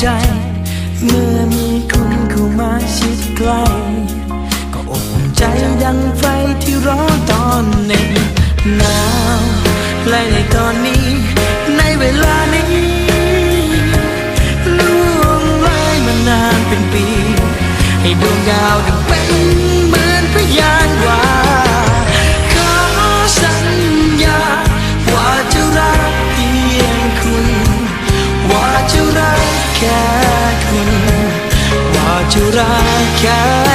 ใจ เมื่อมีคนเข้ามาชิดใกล้ curahkan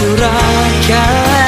จะรักแค่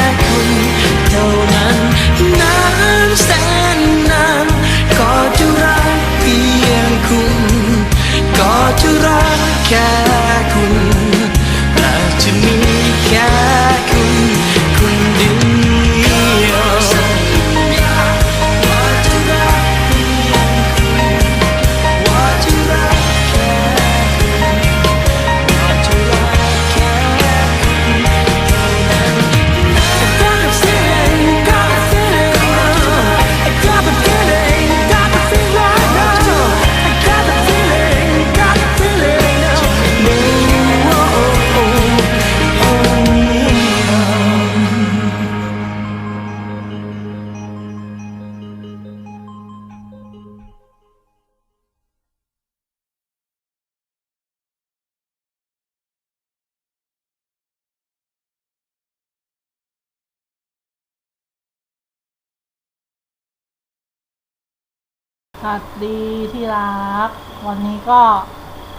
สวัสดีที่รัก วันนี้ก็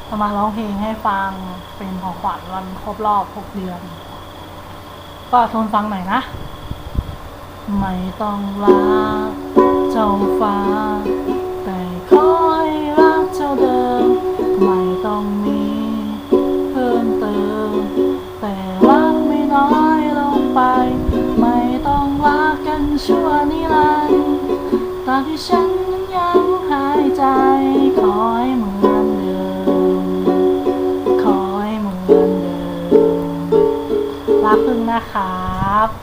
จะมาร้องเพลงให้ฟังเป็นของขวัญวันครบรอบ 6 เดือน ก็ทนฟังหน่อยนะ ไม่ต้องรักเจ้าฟ้า แต่ขอยรักเจ้าเดิม ไม่ต้องมีเพิ่มเติม แต่รักไม่น้อยลงไป ไม่ต้องรักกันชั่วนิรันดร์ตาที่ฉัน นะครับ